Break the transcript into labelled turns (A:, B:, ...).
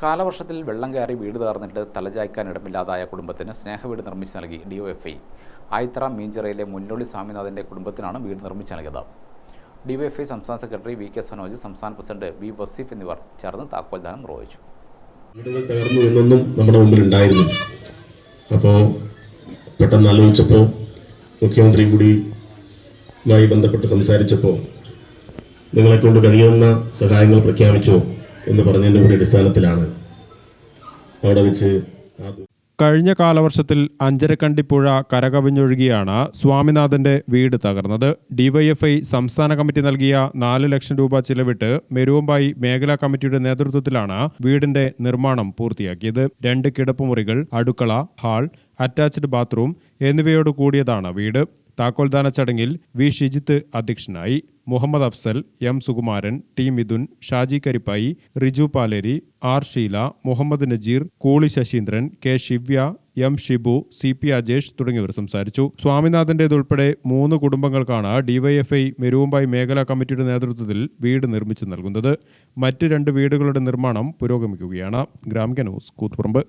A: കാലവർഷത്തിൽ വെള്ളം കയറി വീട് തകർന്നിട്ട് തലചായ്ക്കാൻ ഇടമില്ലാതായ കുടുംബത്തിന് സ്നേഹവീട് നിർമ്മിച്ച് നൽകി ഡിഒഎഫ്ഐ ആയിത്ര മീഞ്ചിറയിലെ മുന്നോളി സ്വാമിനാഥന്റെ കുടുംബത്തിനാണ് വീട് നിർമ്മിച്ച് നൽകിയത്. ഡിവൈഎഫ്ഐ സംസ്ഥാന സെക്രട്ടറി വി കെ സനോജ് സംസ്ഥാന പ്രസിഡന്റ് വി വസീഫ് എന്നിവർ ചേർന്ന് താക്കോൽദാനം നിർവഹിച്ചു.
B: വീടുകൾ തകർന്നു എന്നൊന്നും നമ്മുടെ മുമ്പിൽ ഉണ്ടായിരുന്നു അപ്പോൾ പെട്ടെന്ന് ആലോചിച്ചപ്പോൾ മുഖ്യമന്ത്രി കൂടിയുമായി ബന്ധപ്പെട്ട് സംസാരിച്ചപ്പോൾ നിങ്ങളെ കൊണ്ട് കഴിയുന്ന സഹായങ്ങൾ പ്രഖ്യാപിച്ചോ. എന്ന് പറഞ്ഞതിന്റെ ഒരു അടിസ്ഥാനത്തിലാണ് അവിടെ വെച്ച്
C: കഴിഞ്ഞ കാലവർഷത്തിൽ അഞ്ചരക്കണ്ടിപ്പുഴ കരകവിഞ്ഞൊഴുകിയാണ് സ്വാമിനാഥന്റെ വീട് തകർന്നത്. ഡിവൈഎഫ്ഐ സംസ്ഥാന കമ്മിറ്റി നൽകിയ നാല് ലക്ഷം രൂപ ചിലവിട്ട് മെരുവമ്പായി മേഖലാ കമ്മിറ്റിയുടെ നേതൃത്വത്തിലാണ് വീടിന്റെ നിർമ്മാണം പൂർത്തിയാക്കിയത്. രണ്ട് കിടപ്പുമുറികൾ അടുക്കള ഹാൾ അറ്റാച്ച്ഡ് ബാത്റൂം എന്നിവയോട് കൂടിയതാണ് വീട്. താക്കോൽദാന ചടങ്ങിൽ വി ഷിജിത്ത് അധ്യക്ഷനായി Muhammad Afsal M Sukumaran T Mithun Shaji Karippayi Riju Paleri R Sheela Muhammad Najeer കൂളി Saseendran K Shivya M Shibu C P Ajesh തുടങ്ങിയവർ സംസാരിച്ചു. സ്വാമിനാഥന്റേതുൾപ്പെടെ മൂന്ന് കുടുംബങ്ങൾക്കാണ് ഡിവൈഎഫ്ഐ മെരുവുമ്പായി മേഖലാ കമ്മിറ്റിയുടെ നേതൃത്വത്തിൽ വീട് നിർമ്മിച്ചു നൽകുന്നത്. മറ്റ് രണ്ട് വീടുകളുടെ നിർമ്മാണം പുരോഗമിക്കുകയാണ്. ഗ്രാമിക ന്യൂസ് കൂത്തുപറമ്പ്.